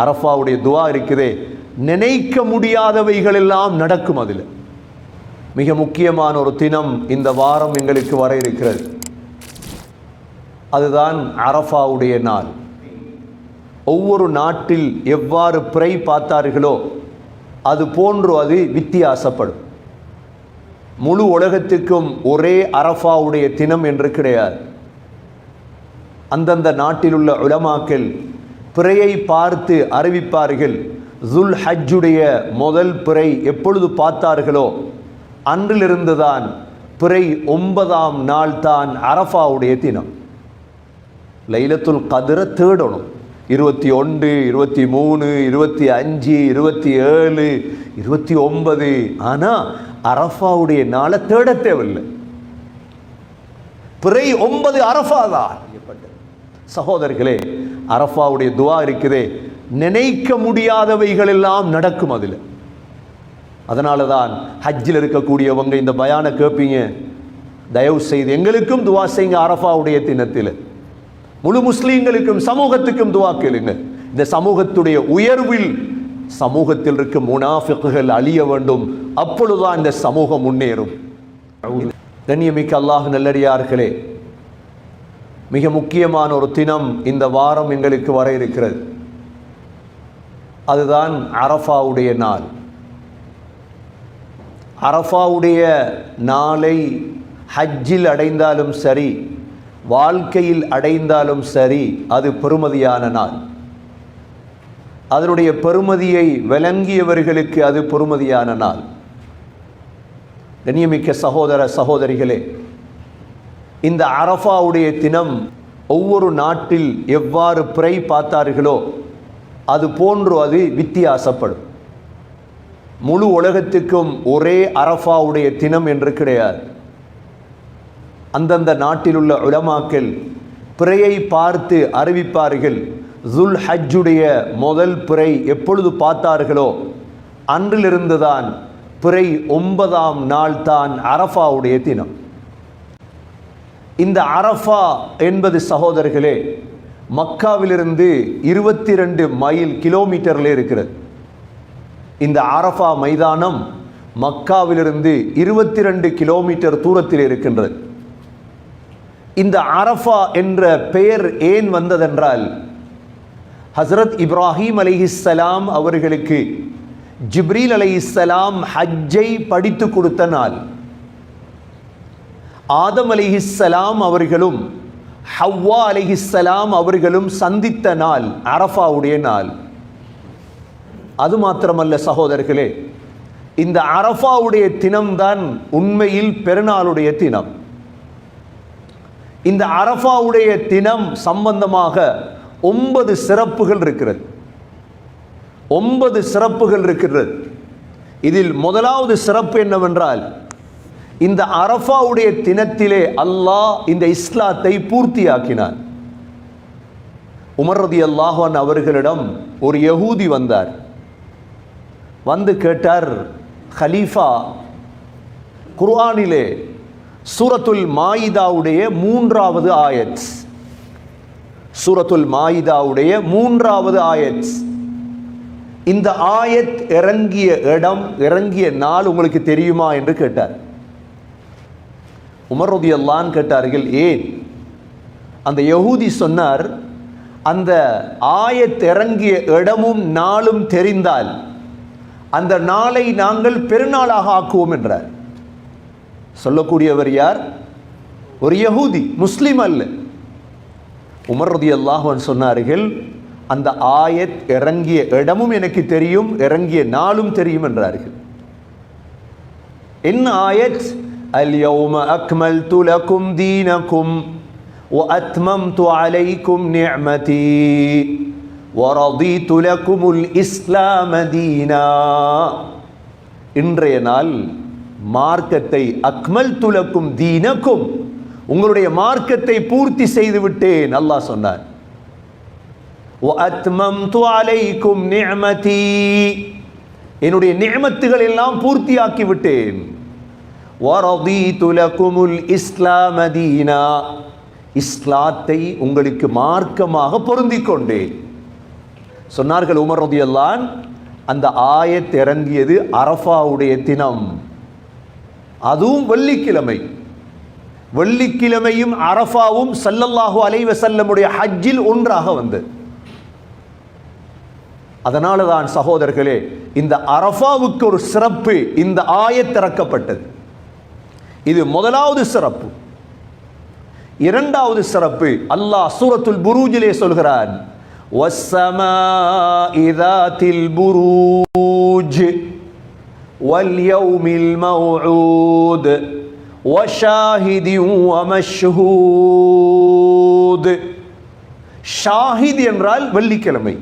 அரஃபாவுடைய துவா இருக்குதே. நினைக்க முடியாதவைகள் எல்லாம் நடக்கும் அதில். மிக முக்கியமான ஒரு தினம் இந்த வாரம் எங்களுக்கு வர இருக்கிறது. அதுதான் அரஃபாவுடைய நாள். ஒவ்வொரு நாட்டில் எவ்வாறு பிறை பார்த்தார்களோ அது போன்று அது வித்தியாசப்படும். முழு உலகத்துக்கும் ஒரே அரஃபாவுடைய தினம் என்று கிடையாது. அந்தந்த நாட்டில் உள்ள உலமாக்கள் பிறையை பார்த்து அறிவிப்பார்கள். ஜுல் ஹஜ்ஜுடைய முதல் பிறை எப்பொழுது பார்த்தார்களோ? அன்றிலிருந்துதான் பிறை ஒன்பதாம் நாள் தான் அரஃபாவுடைய தினம். லைலத்துல் கதிரை தேடணும். இருபத்தி ஒன்று இருபத்தி மூணு இருபத்தி அஞ்சு இருபத்தி ஏழு இருபத்தி ஒன்பது ஆனால் அரஃபாவுடைய நாளை தேட தேவையில்லை. பிறை ஒன்பது அரஃபா தான் சகோதரர்களே அரஃபாவுடைய துவா இருக்குதே. நினைக்க முடியாதவைகள் எல்லாம் நடக்கும் அதில். அதனால தான் ஹஜ்ஜில் இருக்கக்கூடியவங்க இந்த பயான கேட்பீங்க தயவு செய்து எங்களுக்கும் துவா செய்யுங்க அரஃபாவுடைய தினத்தில். முழு முஸ்லீம்களுக்கும் சமூகத்துக்கும் துவா கேளுங்க. இந்த சமூகத்துடைய உயர்வில் சமூகத்தில் இருக்கும் முனாஃபிக்குகள் அழிய வேண்டும். அப்பொழுதுதான் இந்த சமூகம் முன்னேறும். கண்ணியமிக்க அல்லாஹ் நல்லடியார்களே மிக முக்கியமான ஒரு தினம் இந்த வாரம் எங்களுக்கு வர இருக்கிறது. அதுதான் அரஃபாவுடைய நாள். அரஃபாவுடைய நாளை ஹஜ்ஜில் அடைந்தாலும் சரி வாழ்க்கையில் அடைந்தாலும் சரி அது பெருமதியான நாள். அதனுடைய பெருமதியை விளங்கியவர்களுக்கு அது பெருமதியான நாள். கண்ணியமிக்க சகோதர சகோதரிகளே இந்த அரஃபாவுடைய தினம் ஒவ்வொரு நாட்டில் எவ்வாறு பிறை பார்த்தார்களோ அது போன்று அது வித்தியாசப்படும். முழு உலகத்துக்கும் ஒரே அரஃபாவுடைய தினம் என்று கிடையாது. அந்தந்த நாட்டில் உள்ள உலமாக்கள் பிறையை பார்த்து அறிவிப்பார்கள் ஜுல் ஹஜ்ஜுடைய முதல் பிறை எப்பொழுது பார்த்தார்களோ அன்றிலிருந்துதான் பிறை ஒன்பதாம் நாள் தான் அரஃபாவுடைய தினம். இந்த அரஃபா என்பது சகோதரர்களே மக்காவிலிருந்து இருபத்தி ரெண்டு மைல் கிலோமீட்டரில் இருக்கிறது. இந்த அரஃபா மைதானம் மக்காவிலிருந்து இருபத்தி ரெண்டு கிலோமீட்டர் தூரத்தில் இருக்கின்றது. இந்த அரஃபா என்ற பெயர் ஏன் வந்ததென்றால் ஹசரத் இப்ராஹிம் அலிஹிஸ்ஸலாம் அவர்களுக்கு ஜிப்ரீல் அலைஹிஸ்ஸலாம் ஹஜ்ஜை படித்து கொடுத்த நாள். ஆதம் அலிஹிஸ்ஸலாம் அவர்களும் ஹவ்வா அலிஹிஸ்ஸலாம் அவர்களும் சந்தித்த நாள் அரஃபாவுடைய நாள். அது மாத்திரமல்ல சகோதரர்களே இந்த அரஃபாவுடைய தினம்தான் உண்மையில் பெருநாளுடைய தினம். இந்த அரஃபாவுடைய தினம் சம்பந்தமாக ஒன்பது சிறப்புகள் இருக்கிறது. ஒன்பது சிறப்புகள் இருக்கிறது. இதில் முதலாவது சிறப்பு என்னவென்றால் இந்த அரஃபாவுடைய தினத்திலே அல்லாஹ் இந்த இஸ்லாத்தை பூர்த்தியாக்கினார். உமர்ரதி அல்லாஹான் அவர்களிடம் ஒரு யகூதி வந்தார். வந்து கேட்டார் ஹலீஃபா குர்ஆனிலே சூரத்துல் மாயிதாவுடைய மூன்றாவது ஆயத். சூரத்துல் மாயிதாவுடைய மூன்றாவது ஆயத். இந்த ஆயத் இறங்கிய இடம் இறங்கிய நாள் உங்களுக்கு தெரியுமா என்று கேட்டார். உமர் ரதி கேட்டார்கள் ஏன்? அந்த யகூதி சொன்னார் அந்த ஆயத் இறங்கிய இடமும் நாளும் தெரிந்தால் அந்த நாளை நாங்கள் பெருநாளாக ஆக்குவோம் என்றார். சொல்லக்கூடியவர் யார்? ஒரு யகூதி முஸ்லீம் அல்ல. உமர் ரதி அல்லாஹன் சொன்னார்கள் அந்த ஆயத் இறங்கிய இடமும் எனக்கு தெரியும் இறங்கிய நாளும் தெரியும் என்றார்கள். என்ன ஆயத்? اليوم أكملت لكم دينكم وأتممت عليكم نعمتي ورضيت لكم الإسلام دينا இன்றைய நாள் மார்க்கத்தை அக்மல் துலக்கும் தீனக்கும் உங்களுடைய மார்க்கத்தை பூர்த்தி செய்து விட்டேன் அல்லாஹ் சொன்னார் وَأَتْمَمْتُ عَلَيْكُمْ نِعْمَتِي என்னுடைய நியமத்துகள் எல்லாம் பூர்த்தியாக்கி விட்டேன் வரதீது லகுமுல் இஸ்லாம் அதீனா இஸ்லாத்தை உங்களுக்கு மார்க்கமாக பொருந்திக் கொண்டேன் சொன்னார்கள் உமர் ரதியல்லான் அந்த ஆயத் இறங்கியது அரஃபாவுடைய தினம். அதுவும் வெள்ளிக்கிழமை. வெள்ளிக்கிழமையும் அரஃபாவும் சல்லல்லாஹு அலைவ செல்லமுடைய ஹஜ்ஜில் ஒன்றாக வந்தது. அதனால தான் சகோதரர்களே இந்த அரஃபாவுக்கு ஒரு சிறப்பு இந்த ஆயத்திறக்கப்பட்டது இது முதலாவது சிறப்பு இரண்டாவது சிறப்பு அல்லாஹ் சூரத்துல் புரூஜிலே சொல்கிறான் وَالسَّمَاءِ ذَاتِ الْبُرُوجِ وَالْيَوْمِ الْمَوْعُودِ وَشَاهِدٍ وَمَشْهُودٍ ஷாஹித் என்றால் வெள்ளிக்கிழமை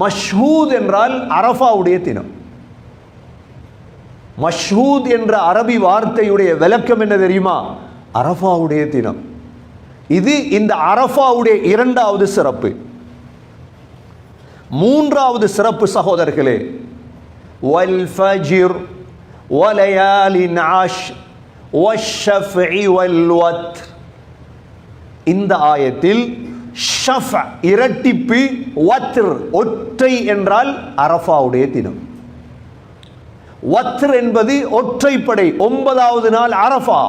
மஷ்ஹூத் என்றால் அரஃபாவுடைய தினம் மஷ்ஹூத் என்ற அரபி வார்த்தையுடைய விளக்கம் என்ன தெரியுமா? அரஃபாவுடைய தினம். இது இந்த அரஃபாவுடைய இரண்டாவது சிறப்பு. மூன்றாவது சிறப்பு சகோதரர்களே வல் ஃபஜிர் வலயாலின் ஆஷ் வஷ்ஷஃபி வல் வத் இந்த ஆயத்தில் ஷஃப் இரட்டிப்பு வத்ர் ஒற்றை என்றால் அரஃபாவுடைய தினம். வத்ர் என்பது ஒற்றைப்படை ஒன்பதாவது நாள் அரஃபா.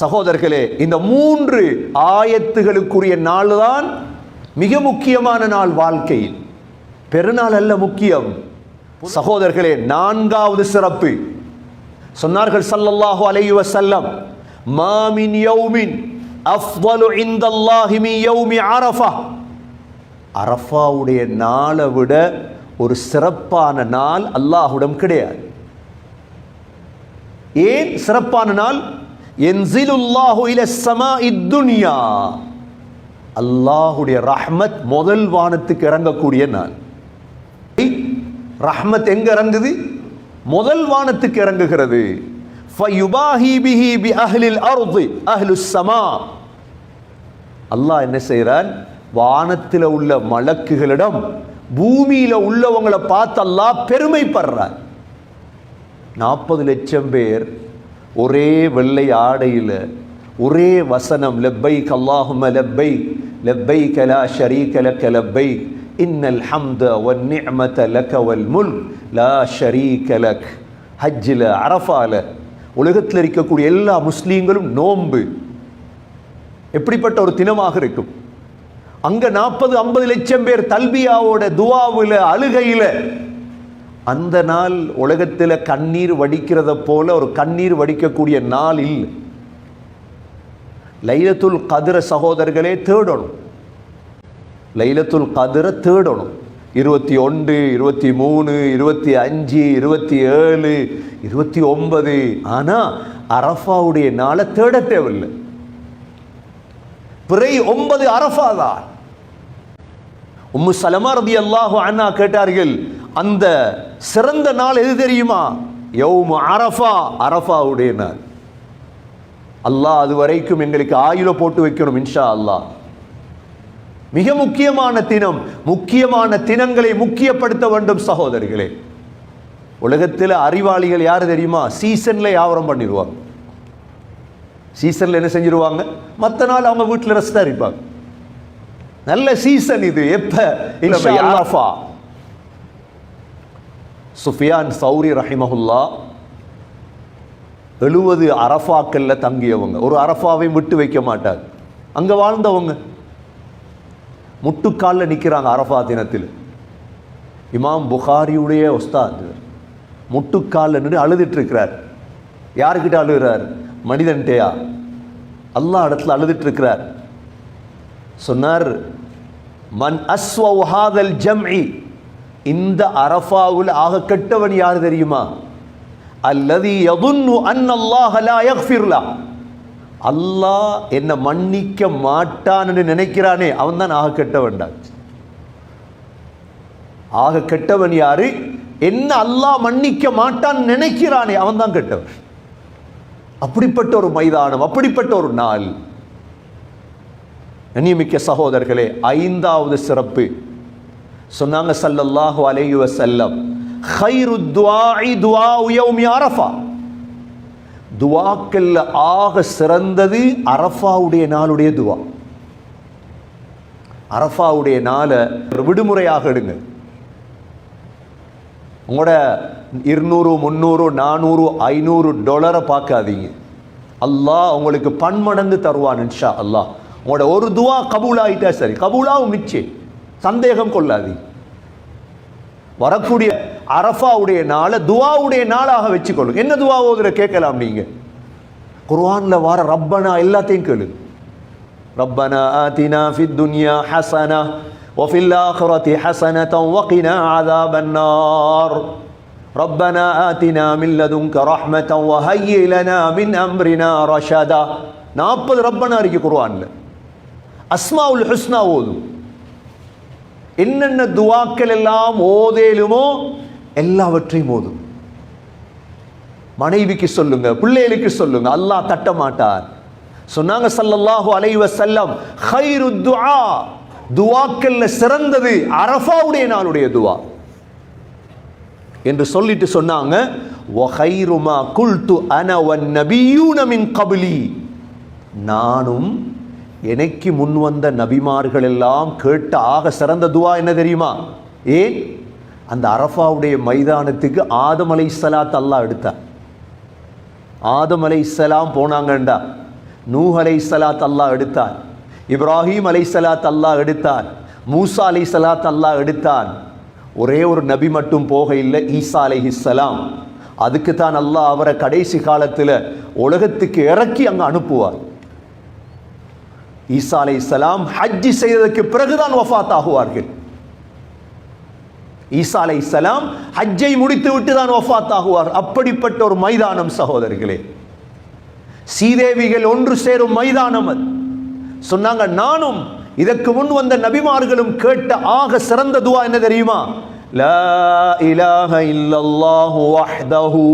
சகோதரர்களே இந்த மூன்று ஆயத்துகளுக்குரிய நாள் தான் மிக முக்கியமான நாள் வாழ்க்கையில். பெருநாள் அல்ல முக்கியம். சகோதரர்களே நான்காவது சிறப்பு. சொன்னார்கள் சல்லல்லாஹு அலைஹி வஸல்லம் மாமின் யௌமின் அஃப்வலு இந்தல்லாஹி மின் யௌமி அரஃபா. அரஃபாவுடைய நாளை விட ஒரு சிறப்பான நாள் அல்லாஹுடம் கிடையாது. ஏன் சிறப்பான நாள்? என்சிலுல்லாஹு இல சமா துன்யா. அல்லாஹுடைய ரஹ்மத் முதல் வானத்துக்கு இறங்கக்கூடிய நாள். ரஹ்மத் எங்க இறங்குது? முதல் வானத்துக்கு இறங்குகிறது. ஃபயுபாஹி பிஹி பி அஹ்லில் அர்தி அஹ்லுஸ் சமா அல்லாஹ் என்ன செய்கிறான்? வானத்தில் உள்ள மலக்குகளிடம் பூமியில உள்ளவங்களை பார்த்தல்லா பெருமைப்படுறார். நாற்பது லட்சம் பேர் ஒரே வெள்ளை ஆடையில் ஒரே வசனம் லெப்பை கல்லாஹும லெப்பை லெப்பை கலா ஷரீ கல லெப்பை இன்னல் ஹம்த ஒன் நிஅமத லக வல் முல்க் லா ஷரீ கலக் ஹஜ்ஜில் அரஃபால உலகத்தில் இருக்கக்கூடிய எல்லா முஸ்லீம்களும் நோன்பு. எப்படிப்பட்ட ஒரு தினமாக இருக்கும்? அங்க நாற்பது ஐம்பது லட்சம் பேர் தல்பியாவோட துவாவில் அழுகையில். அந்த நாள் உலகத்தில் கண்ணீர் வடிக்கிறத போல ஒரு கண்ணீர் வடிக்கக்கூடிய நாள் இல்லை. லைலத்துல் கதிர சகோதரர்களே தேடணும். லைலத்துல் கதிர தேடணும். இருபத்தி ஒன்று இருபத்தி மூணு இருபத்தி அஞ்சு இருபத்தி ஏழு இருபத்தி ஒன்பது. ஆனால் அரஃபாவுடைய நாளை தேட தேவையில்லை. பிறை ஒன்பது அரஃபா தான். உம்மு சலமா ரதி அல்லாஹு அண்ணா கேட்டார்கள் அந்த சிறந்த நாள் எது தெரியுமா? யௌமு அரஃபா அரஃபாவுடைய நாள். அல்லாஹ் அது வரைக்கும் எங்களுக்கு ஆயுள போட்டு வைக்கணும் இன்ஷா அல்லாஹ். மிக முக்கியமான தினம் முக்கியமான தினங்களை முக்கியப்படுத்த வேண்டும் சகோதரிகளே. உலகத்தில் அறிவாளிகள் யார் தெரியுமா? சீசன்ல வியாபாரம் பண்ணிடுவாங்க. சீசன்ல என்ன செஞ்சிருவாங்க? மற்ற நாள் அவங்க வீட்டில் ரெஸ்டாக இருப்பாங்க. நல்ல சீசன் இது. எப்ப? இன்ஷா அரஃபா சுஃபியான் சௌரி ரஹிமஹுல்லா எழுபது அரஃபாக்கல்ல தங்கியவங்க. ஒரு அரஃபாவையும் விட்டு வைக்க மாட்டாங்க அங்க வாழ்ந்தவங்க. முட்டுக்காலில் நிற்கிறாங்க அரஃபா தினத்தில். இமாம் புகாரியுடைய உஸ்தாத். முட்டுக்காலில் நின்று அழுதுட்டு இருக்கிறார் யாருக்கிட்ட அழுகிறார்? மனிதன்ட்டேயா? அல்லாஹ் இடத்துல அழுதுட்டு இருக்கிறார் சொன்னார் மன் அஸ்வஹாதல் ஜம்இ. இந்த அரஃபாவில் ஆக கெட்டவன் யார் தெரியுமா? அல்லது யதுன்னு அன் அல்லாஹ் யக்ஃபிர்லா அல்லாஹ் என்ன மன்னிக்க மாட்டான்னு நினைக்கிறானே அவன் தான் ஆக கெட்டவன்டா ஆக கெட்டவன் யாரு? என்ன அல்லாஹ் மன்னிக்க மாட்டான்னு நினைக்கிறானே அவன் தான் கெட்டவன். அப்படிப்பட்ட ஒரு மைதானம் அப்படிப்பட்ட ஒரு நாள் கண்ணியமிக்க சகோதரர்களே ஐந்தாவது சிறப்பு. சொன்னாங்க சல்லல்லாஹு அலையு வசல்லம் துவாக்கல்ல ஆக சிறந்தது அரஃபாவுடைய நாளுடைய துவா. அரஃபாவுடைய நாளை விடுமுறையாக எடுங்க. உங்களோட இருநூறு முந்நூறு நானூறு ஐநூறு டாலரை பார்க்காதீங்க. அல்லாஹ் உங்களுக்கு பன்மடங்கு தருவான் இன்ஷா அல்லாஹ். உங்களோட ஒரு துவா கபூல் ஆயிட்டா சரி கபூலாவும் நிச்சயம் சந்தேகம் கொள்ளாதீங்க வரக்கூடிய அரஃபாவுடைய நாளை துவாவுடைய நாளாக வச்சுக்கொள்ளுங்க என்ன துவா ஓதுற கேட்கலாம் நீங்க குர்ஆன்ல வர ரப்பனா எல்லாத்தையும் கேளு ربنا آتنا في الدنيا حسنة وفي الآخرة حسنة وقنا عذاب النار ربنا آتنا من لدنك رحمة وهيئ لنا من أمرنا رشدا நாற்பது ரப்பனா இருக்கு அஸ்மாவுல் உல் ஹுஸ்னா ஓதும். என்னென்ன துவாக்கள் எல்லாம் ஓதேலுமோ எல்லாவற்றையும் ஓதும். மனைவிக்கு சொல்லுங்க பிள்ளைகளுக்கு சொல்லுங்க அல்லாஹ் தட்ட மாட்டார். சொன்னாங்க சல்லல்லாஹு அலைவ செல்லம் ஹைரு துஆ. துவாக்கல்ல சிறந்தது அரஃபாவுடைய நாளுடைய துவா. என்று சொல்லிட்டு சொன்னாங்க ஒஹைருமா குல்து அனவன் நபியூனமின் கபிலி. நானும் எனக்கு முன் வந்த நபிமார்கள் எல்லாம் கேட்ட ஆக சிறந்த துவா என்ன தெரியுமா? ஏன்? அந்த அரஃபாவுடைய மைதானத்துக்கு ஆதம் அலை சலாத் அல்லா எடுத்தார் ஆதம் சலாம் போனாங்கண்டா. நூஹ் சலாத் அல்லா எடுத்தார் இப்ராஹிம் அலை சலாத் அல்லா எடுத்தார் மூசா அலை சலாத் அல்லா எடுத்தான் ஒரே ஒரு நபி மட்டும் போக இல்லை ஈசா அலைஹிஸ்ஸலாம் அதுக்கு தான் அல்லாஹ் அவரை கடைசி காலத்தில் உலகத்துக்கு இறக்கி அங்கே அனுப்புவார். ஈசா அலைஹிஸ்ஸலாம் ஹஜ்ஜி செய்ததற்கு பிறகுதான் வஃபாத் ஆகுவார்கள் ஈசா அலைஹிஸ்ஸலாம் ஹஜ்ஜை முடித்து விட்டு தான் வஃபாத் ஆகுவார் அப்படிப்பட்ட ஒரு மைதானம் சகோதரர்களே. சீதேவிகள் ஒன்று சேரும் மைதானம் அது. சொன்னாங்க நானும் இதற்கு முன் வந்த நபிமார்களும் கேட்ட ஆக சிறந்த துவா என்ன தெரியுமா? லா இலாஹ இல்லல்லாஹு வஹ்தஹு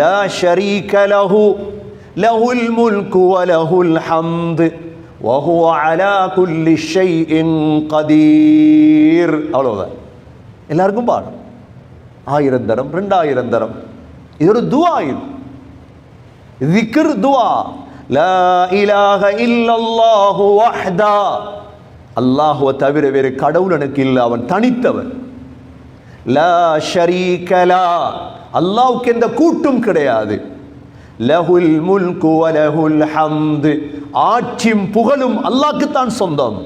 லா ஷரீக லஹு லஹுல் முல்கு வலஹுல் ஹம்து. وهو على كل شيء قدير அவ்வளவுதான் எல்லாருக்கும் பாடும் ஆயிரம் தரம் ரெண்டாயிரம் தரம் இது ஒரு துவா இது ذكر துவா لا إله إلا الله وحده அல்லாஹுவை தவிர வேறு கடவுள் எனக்கு இல்லை அவன் தனித்தவன் லா ஷரீக லா அல்லாஹ்வுக்கு எந்த கூட்டும் கிடையாது லஹுல் முல்கு வலஹுல் ஹம்து. ஆட்சியும் புகழும் அல்லாக்குத்தான் சொந்தம்.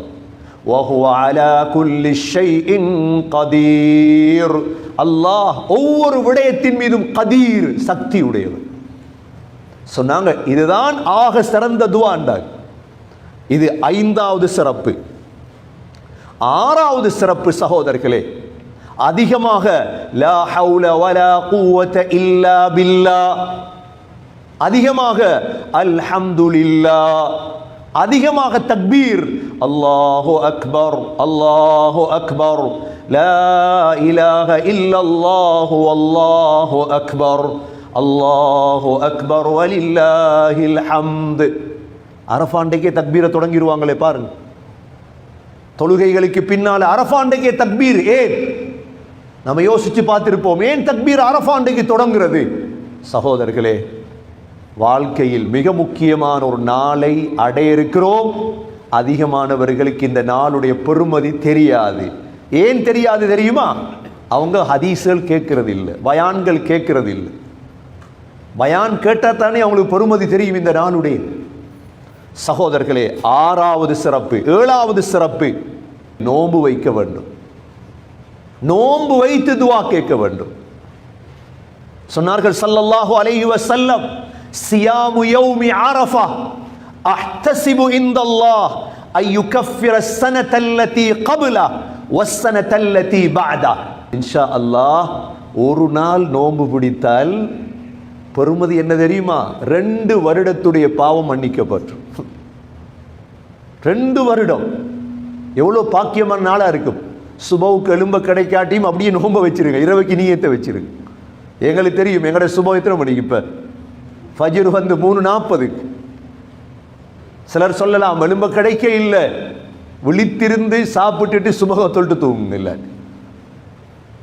கதீர். அல்லாஹ் ஒவ்வொரு விடயத்தின் மீதும் கதீர் சக்தி உடையவர். சொன்னாங்க இதுதான் ஆக சிறந்த துவாண்டார் இது ஐந்தாவது சிறப்பு. ஆறாவது சிறப்பு சகோதரர்களே அதிகமாக லா ஹவுல வலா கூவத்த இல்லா பில்லா. அதிகமாக அல்ஹம்துலில்லா. அதிகமாக தக்பீர். அல்லாஹோ அக்பர் அல்லாஹோ அக்பர். லா இலாஹ இல்லல்லாஹு அல்லாஹோ அக்பர். அல்லாஹோ அக்பர் வலில்லாஹில் ஹம்து அரஃபாண்டைக்கே தக்பீரை தொடங்கிடுவாங்களே பாருங்க. தொழுகைகளுக்கு பின்னால் அரஃபாண்டைக்கே தக்பீர் ஏன்? நம்ம யோசிச்சு பார்த்திருப்போம் ஏன் தக்பீர் அரஃபாண்டைக்கு தொடங்குறது? சகோதரர்களே வாழ்க்கையில் மிக முக்கியமான ஒரு நாளை அடைய இருக்கிறோம் அதிகமானவர்களுக்கு இந்த நாளுடைய பெருமதி தெரியாது. ஏன் தெரியாது தெரியுமா? அவங்க ஹதீஸ்கள் கேட்கறது இல்லை பயான்கள் கேட்கறது இல்லை பயான் கேட்டால் தானே அவங்களுக்கு பெருமதி தெரியும் இந்த நாளுடைய. சகோதரர்களே ஆறாவது சிறப்பு ஏழாவது சிறப்பு நோன்பு வைக்க வேண்டும். நோன்பு வைத்து துவா கேட்க வேண்டும். சொன்னார்கள் ஸல்லல்லாஹு அலைஹி செல்லம் சியாமு யௌமி அரஃபா அஹ்தசிபு இந்தல்லாஹ். ஐயுகஃபிர ஸனதல்லதி கப்லா வஸ்ஸனதல்லதி பஅதா இன்ஷா அல்லாஹ் ஒரு நாள் நோன்பு பிடித்தால் பெருமதி என்ன தெரியுமா? ரெண்டு வருடத்துடைய பாவம் மன்னிக்கப்பட்டு ரெண்டு வருடம். எவ்வளோ பாக்கியமான நாளாக இருக்கும். சுபவுக்கு எலும்ப கிடைக்காட்டியும் அப்படியே நோம்ப வச்சிருங்க. இரவுக்கு நீயத்தை வச்சிருங்க. எங்களுக்கு தெரியும் எங்களோட சுபம் எத்தனை மணிக்கு? இப்போ ஃபஜ்ர் வந்து மூணு நாற்பது சிலர் சொல்லலாம் எலும்ப கிடைக்க இல்லை. விழித்திருந்து சாப்பிட்டுட்டு சுபக தொட்டு தூங்குங்க. இல்லை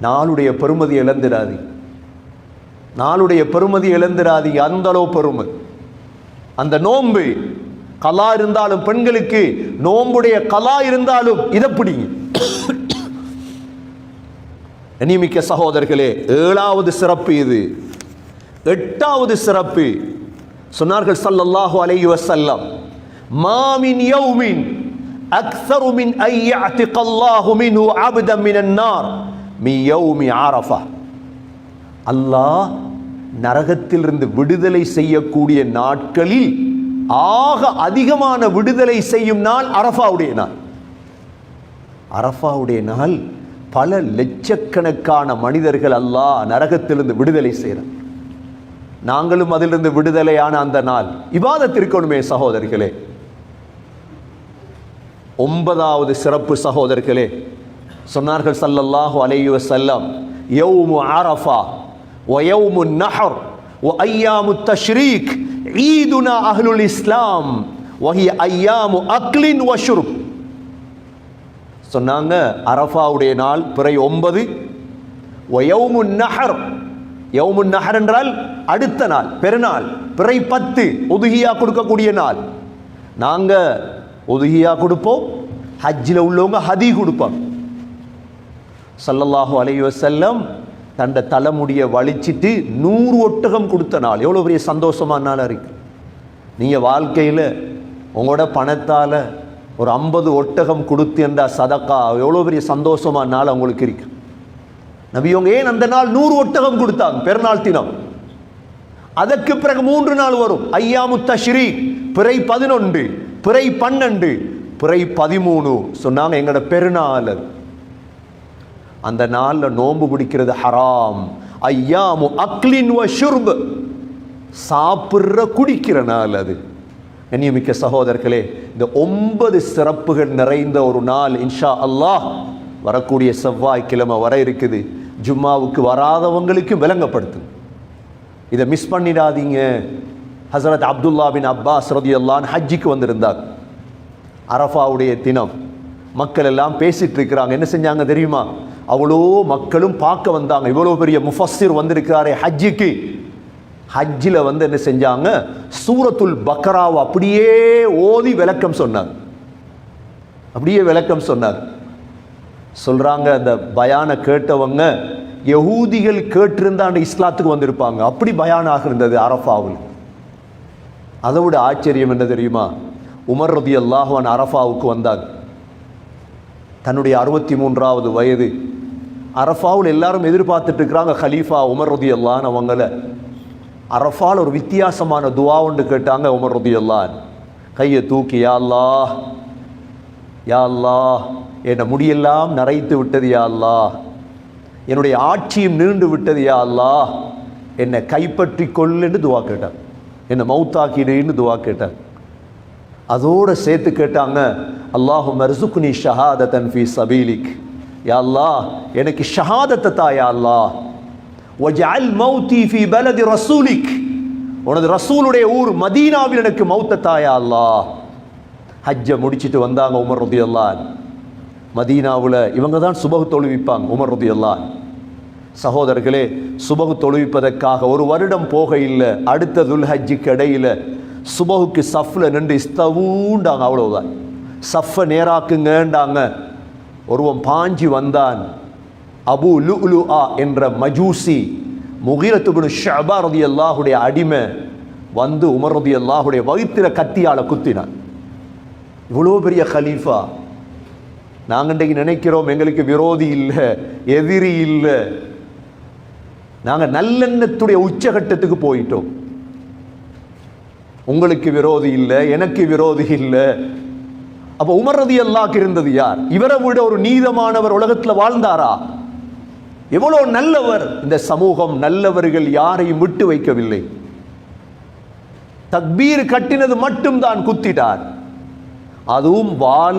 நாளுடைய பெருமதி இழந்துடாது. நாளுடைய பெருமதி இழந்துடாது. அந்த அளவு பெருமை. அந்த நோன்பு கலா இருந்தாலும் பெண்களுக்கு நோம்புடைய கலா இருந்தாலும் இதை பிடிங்க. நியமிக்க சகோதரர்களே ஏழாவது சிறப்பு இது. எட்டாவது சிறப்பு. சொன்னார்கள் சல்லல்லாஹு அலைஹி வஸல்லம் மாமின் யௌமின் அக்ஸரு மின் ஐயஅதிக அல்லாஹு மின்ஹு அப்தன் மினன் நார் மின் யௌமி அரஃபா அல்லாஹ் நரகத்திலிருந்து விடுதலை செய்யக்கூடிய நாட்களில் ஆக அதிகமான விடுதலை செய்யும் நாள் அரஃபாவுடைய நாள். அரஃபாவுடைய நாள் பல லட்சக்கணக்கான மனிதர்கள் அல்லாஹ் நரகத்திலிருந்து விடுதலை செய்கிறார். நாங்களும் அதிலிருந்து விடுதலையான அந்த நாள். இபாதத்திற்கணுமே சகோதரர்களே ஒன்பதாவது சிறப்பு சகோதரர்களே சொன்னார்கள் சல்லல்லாஹு அலையு வஸல்லம் யௌமு அரஃபா ஒயௌமு நஹர் ஒ ஐயாமு தஷ்ரீக் ஈதுனா அஹ்லுல் இஸ்லாம் வஹி அய்யாமு அக்லின் வஷ்ருப் சொன்னாங்க அரஃபாவுடைய நாள் பிறை ஒன்பது. ஒயௌமு நஹர் யவுமுன் நஹர் என்றால் அடுத்த நாள் பெருநாள். பிறை பத்து ஒதுகியா கொடுக்கக்கூடிய நாள். நாங்க ஒதுகியா கொடுப்போம் ஹஜ்ஜில் உள்ளவங்க ஹதி கொடுப்பாங்க. சல்லல்லாஹு அலைய செல்லம் தண்ட தலைமுடியை வலிச்சிட்டு நூறு ஒட்டகம் கொடுத்த நாள். எவ்வளோ பெரிய சந்தோஷமான நாளாக இருக்கு. நீங்கள் வாழ்க்கையில் உங்களோட பணத்தால் ஒரு ஐம்பது ஒட்டகம் கொடுத்து என்ற சதக்கா எவ்வளோ பெரிய சந்தோஷமான நாள் அவங்களுக்கு இருக்குது நபியவங்க ஏன் அந்த நாள் நூறு ஒட்டகம் கொடுத்தாங்க? பெருநாள் தினம். அதற்கு பிறகு மூன்று நாள் வரும். ஐயாமு தஷ்ரீ பிறை பதினொன்று பிறை பன்னெண்டு பிறை பதிமூணு சொன்னாங்க எங்களோட பெருநாள் அது. அந்த நாளில் நோன்பு பிடிக்கிறது ஹராம். ஐயாமு அக்லின் வ சாப்பிட்ற குடிக்கிற நாள் அது. கண்ணியமிக்க சகோதரர்களே இந்த ஒன்பது சிறப்புகள் நிறைந்த ஒரு நாள் இன்ஷா அல்லாஹ். வரக்கூடிய செவ்வாய்க்கிழமை வர இருக்குது. ஜும்மாவுக்கு வராதவங்களுக்கும் விளங்கப்படுத்துங்க இதை மிஸ் பண்ணிடாதீங்க. ஹசரத் அப்துல்லா பின் அப்பாஸ் ரதியல்லான் ஹஜ்ஜிக்கு வந்திருந்தார். அரஃபாவுடைய தினம். மக்கள் எல்லாம் பேசிகிட்டு இருக்கிறாங்க. என்ன செஞ்சாங்க தெரியுமா? அவ்வளோ மக்களும் பார்க்க வந்தாங்க. இவ்வளோ பெரிய முஃபஸ்ஸிர் வந்திருக்கிறாரே ஹஜ்ஜிக்கு. ஹஜ்ஜில் வந்து என்ன செஞ்சாங்க? சூரத்துல் பக்ராவை அப்படியே ஓதி விளக்கம் சொன்னார் அப்படியே விளக்கம் சொன்னார் சொல்கிறாங்க அந்த பயானை கேட்டவங்க யகூதிகள் கேட்டிருந்தா அந்த இஸ்லாத்துக்கு வந்திருப்பாங்க. அப்படி பயானாக இருந்தது அரஃபாவில். அதை விட ஆச்சரியம் என்ன தெரியுமா? உமர் ரதி அல்லாஹான் அரஃபாவுக்கு வந்தாங்க தன்னுடைய அறுபத்தி மூன்றாவது வயது. அரஃபாவில் எல்லாரும் எதிர்பார்த்துட்டு இருக்கிறாங்க ஹலீஃபா உமர் ரதி அல்லான் அவங்கள. அரஃபால் ஒரு வித்தியாசமான துவா ஒன்று கேட்டாங்க உமர் ரதி அல்லான் கையை தூக்கி யா அல்லா யா அல்லாஹ் என்னை முடியெல்லாம் நரைத்து விட்டது யா அல்லாஹ். என்னுடைய ஆட்சியும் நீண்டு விட்டது யா அல்லா என்னை கைப்பற்றி கொள்ளுன்னு துவா கேட்டான் என்னை மௌத்தாக்கிடுன்னு துவா கேட்டான் அதோடு சேர்த்து கேட்டாங்க அல்லாஹு மருசுக்குனி ஷஹாதத்தன் ஃபி சபீலிக். யா அல்லாஹ் எனக்கு ஷஹாதத்தை தா யா அல்லாஹ். வஜஅல் மௌதி ஃபி பலதி ரசூலிக். உனது ரசூலுடைய ஊர் மதீனாவில் எனக்கு மௌத்த தாயா அல்லாஹ். ஹஜ்ஜை முடிச்சிட்டு வந்தாங்க உமர் ரதி அல்லான் மதீனாவில் இவங்க தான் சுபகு தொழுவிப்பாங்க உமர் ரதி அல்லான் சகோதரர்களே சுபகு தொழுவிப்பதற்காக ஒரு வருடம் போக இல்லை அடுத்த துல் இடையில் சுபகுக்கு சஃப்ல நின்று இஸ்தவூண்டாங்க அவ்வளோதான் சஃப்பை நேராக்குங்கண்டாங்க ஒருவன் பாஞ்சி வந்தான். அபு லு ஆ என்ற மஜூசி முகிரத்துபுனு ஷபா ரதி அல்லாஹுடைய அடிமை வந்து உமர் ரதி அல்லாஹுடைய வயிற்றில கத்தியால குத்தினான். இவ்வளோ பெரிய கலீஃபா. நாங்கள் இன்றைக்கு நினைக்கிறோம் எங்களுக்கு விரோதி இல்லை எதிரி இல்லை. நாங்கள் நல்லெண்ணத்துடைய உச்சகட்டத்துக்கு போயிட்டோம். உங்களுக்கு விரோதி இல்லை எனக்கு விரோதி இல்லை. அப்போ உமர்றது எல்லாக்கு இருந்தது யார்? இவரை விட ஒரு நீதமானவர் உலகத்தில் வாழ்ந்தாரா? எவ்வளோ நல்லவர். இந்த சமூகம் நல்லவர்கள் யாரையும் விட்டு வைக்கவில்லை. தக்பீர் கட்டினது மட்டும்தான் குத்திட்டார். அதுவும் வாழ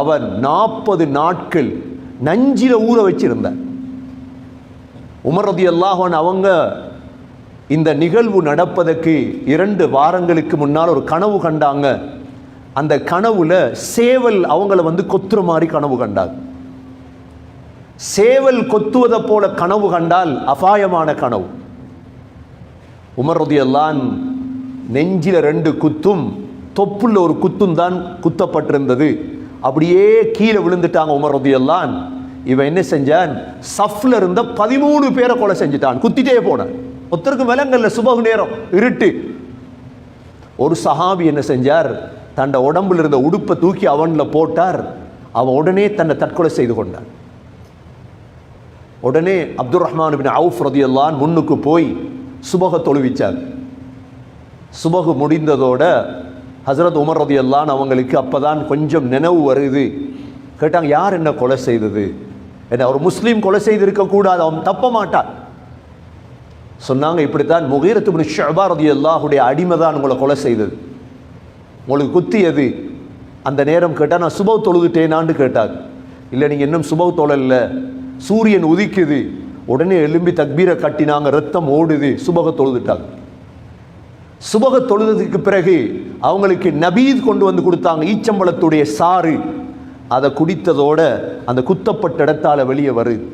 அவர் நாற்பது நாட்கள் நஞ்சில ஊற வச்சிருந்தார் உமரதி அல்லாஹன் அவங்க இந்த நிகழ்வு நடப்பதற்கு இரண்டு வாரங்களுக்கு முன்னால் ஒரு கனவு கண்டாங்க. அந்த கனவுல சேவல் அவங்கள வந்து கொத்துற மாதிரி கனவு கண்டாங்க. சேவல் கொத்துவதை போல கனவு கண்டால் அபாயமான கனவு. உமர் ரதியல்லான் நெஞ்சில ரெண்டு குத்தும் தொப்புள்ள ஒரு குத்தும் தான் குத்தப்பட்டிருந்தது. அப்படியே கீழே விழுந்துட்டாங்க உமர் இவன் என்ன செஞ்சான்? சஃப்ல இருந்த பதிமூணு பேரை கொலை செஞ்சுட்டான். குத்திட்டே போனான். ஒருத்தருக்கு விலங்கல்ல சுபகு நேரம் இருட்டு. ஒரு சஹாபி என்ன செஞ்சார்? தண்ட உடம்புல இருந்த உடுப்பை தூக்கி அவனில் போட்டார். அவன் உடனே தன்னை தற்கொலை செய்து கொண்டான். உடனே அப்துல் ரஹ்மான் பின் அவுஃப் ரதியெல்லாம் முன்னுக்கு போய் சுபக தொழுவிச்சார். சுபகு முடிந்ததோட ஹசரத் உமர் ரதியல்லான் அவங்களுக்கு அப்போ தான் கொஞ்சம் நினைவு வருது. கேட்டாங்க யார் என்ன கொலை செய்தது? என்ன ஒரு முஸ்லீம் கொலை செய்திருக்கக்கூடாது அவன் தப்ப மாட்டான். சொன்னாங்க இப்படித்தான் முகீரத்து முனி ஷபா ரதியல்லாஹுடைய அடிமை தான் உங்களை கொலை செய்தது. உங்களுக்கு குத்தியது அந்த நேரம் கேட்டால் நான் சுபவ் தொழுதுட்டேனான்னு கேட்டாங்க. இல்லை நீங்கள் இன்னும் சுபவ் தொழல்ல. சூரியன் உதிக்குது. உடனே எலும்பி தக்பீரை கட்டினாங்க ரத்தம் ஓடுது. சுபக தொழுதுட்டாங்க. சுபக தொழுததுக்கு பிறகு அவங்களுக்கு நபீத் கொண்டு வந்து கொடுத்தாங்க. ஈச்சம்பழத்துடைய சாறு. அதை குடித்ததோட அந்த குத்தப்பட்ட இடத்தால வெளியே வருது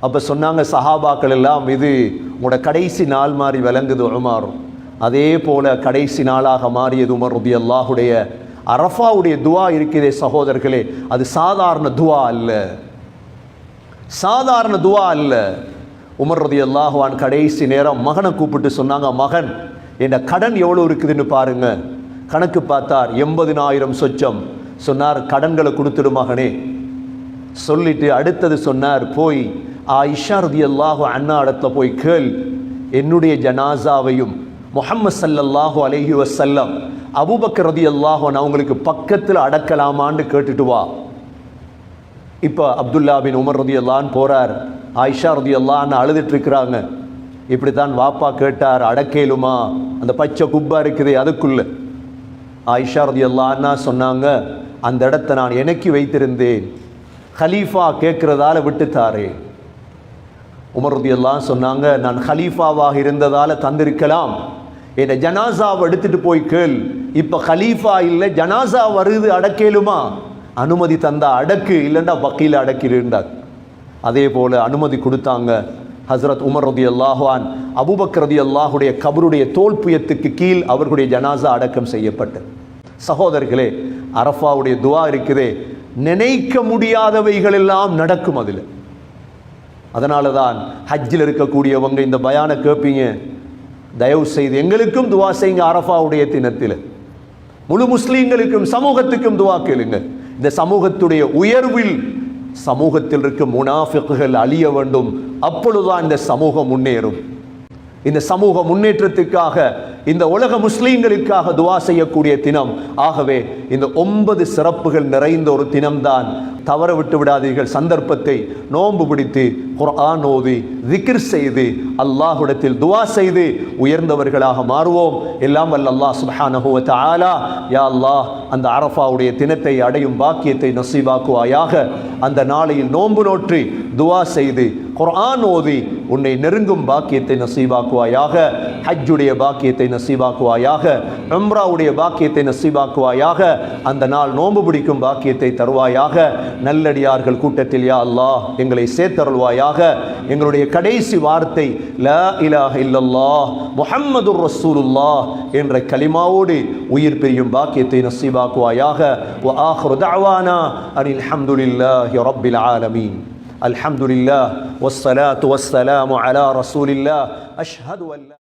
அப்போ சொன்னாங்க சஹாபாக்கள் எல்லாம் இது உங்களோட கடைசி நாள் மாதிரி விளங்குது உமாறும் அதே போல் கடைசி நாளாக மாறியது உமர் ரபி அல்லாஹுடைய அரஃபாவுடைய துவா இருக்கிறதே சகோதரர்களே. அது சாதாரண துவா அல்ல. சாதாரண துவா அல்ல. உமர் ரதி அல்லாஹுவான் கடைசி நேரம் மகனை கூப்பிட்டு சொன்னாங்க மகன் என் கடன் எவ்வளோ இருக்குதுன்னு பாருங்க. கணக்கு பார்த்தார் எண்பதினாயிரம் சொச்சம். சொன்னார் கடன்களை கொடுத்துடு மகனே. சொல்லிட்டு அடுத்தது சொன்னார் போய் ஆயிஷா ரதி அல்லாஹு அண்ணா இடத்துல போய் கேள். என்னுடைய ஜனாசாவையும் முஹம்மது சல்லல்லாஹு அலஹி வசல்லம் அபூபக்கர் ரதி நான் அவங்களுக்கு பக்கத்தில் அடக்கலாமான்னு கேட்டுட்டு வா. இப்போ அப்துல்லா பின் உமர் ரதி அல்லான்னு போறார். ஆயிஷா ரதி அல்லான்னு அழுதுட்டு இருக்கிறாங்க. இப்படித்தான் வாப்பா கேட்டார் அடக்கேலுமா? அந்த பச்சை குப்பா இருக்குது அதுக்குள்ள. ஆயிஷா ரதி அல்லான்னா சொன்னாங்க அந்த இடத்த நான் எனக்கு வைத்திருந்தேன். ஹலீஃபா கேட்குறதால விட்டுத்தாரே உமர் ரதி எல்லாம் சொன்னாங்க நான் ஹலீஃபாவாக இருந்ததால் தந்திருக்கலாம். என்னை ஜனாசாவை எடுத்துட்டு போய் கேள். இப்போ ஹலீஃபா இல்லை ஜனாசா வருது அடக்கேலுமா? அனுமதி தந்தா அடக்கு இல்லைன்னா வக்கீல அடக்கிருந்தார் அதே போல் அனுமதி கொடுத்தாங்க ஹசரத் உமர் ரதி அல்லாஹான் அபுபக் ரதி அல்லாஹுடைய கபருடைய தோல் புயத்துக்கு கீழ் அவர்களுடைய ஜனாசா அடக்கம் செய்யப்பட்டு சகோதரர்களே அரஃபாவுடைய துவா இருக்குதே நினைக்க முடியாதவைகள் எல்லாம் நடக்கும் அதில். அதனால தான் ஹஜ்ஜில் இருக்கக்கூடியவங்க இந்த பயானை கேட்பீங்க தயவு செய்து எங்களுக்கும் துவா செய்யுங்க அரஃபாவுடைய தினத்தில். முழு முஸ்லீம்களுக்கும் சமூகத்துக்கும் துவா கேளுங்க. இந்த சமூகத்துடைய உயர்வில் சமூகத்தில் இருக்கும் முனாஃபிக்குகள் அழிய வேண்டும். அப்பொழுதுதான் இந்த சமூகம் முன்னேறும். இந்த சமூக முன்னேற்றத்துக்காக இந்த உலக முஸ்லீம்களுக்காக துவா செய்யக்கூடிய தினம். ஆகவே இந்த ஒன்பது சிறப்புகள் நிறைந்த ஒரு தினம்தான் தவற விட்டு விடாதீர்கள். சந்தர்ப்பத்தை நோன்பு பிடித்து குர்ஆன் ஓதி திக்ர் செய்து அல்லாஹுடத்தில் துவா செய்து உயர்ந்தவர்களாக மாறுவோம். எல்லாம் வல்ல அல்லாஹ் சுப்ஹானஹு ஆலா யா அல்லாஹ் அந்த அரஃபாவுடைய தினத்தை அடையும் பாக்கியத்தை நசீவாக்குவாயாக அந்த நாளையில் நோன்பு நோற்றி துவா செய்து குரான் ஓதி உன்னை நெருங்கும் பாக்கியத்தை நசீவாக்குவாயாக ஹஜ்ஜுடைய பாக்கியத்தை நசீவாக்குவாயாக உம்ராவுடைய பாக்கியத்தை நசீவாக்குவாயாக அந்த நாள் நோன்பு பிடிக்கும் பாக்கியத்தை தருவாயாக நல்லடியார்கள் கூட்டத்தில் யா அல்லாஹ் எங்களை சேர்த்தருள்வாயாக எங்களுடைய கடைசி வார்த்தை ல இலாஹ இல்லல்லா முஹம்மது ரசூலுல்லா என்ற கலிமாவோடு உயிர் பிரியும் பாக்கியத்தை நசீவாக்குவாயாக وآخر دعوانا أن الحمد لله رب العالمين الحمد لله والصلاة والسلام على رسول الله. أشهد أن لا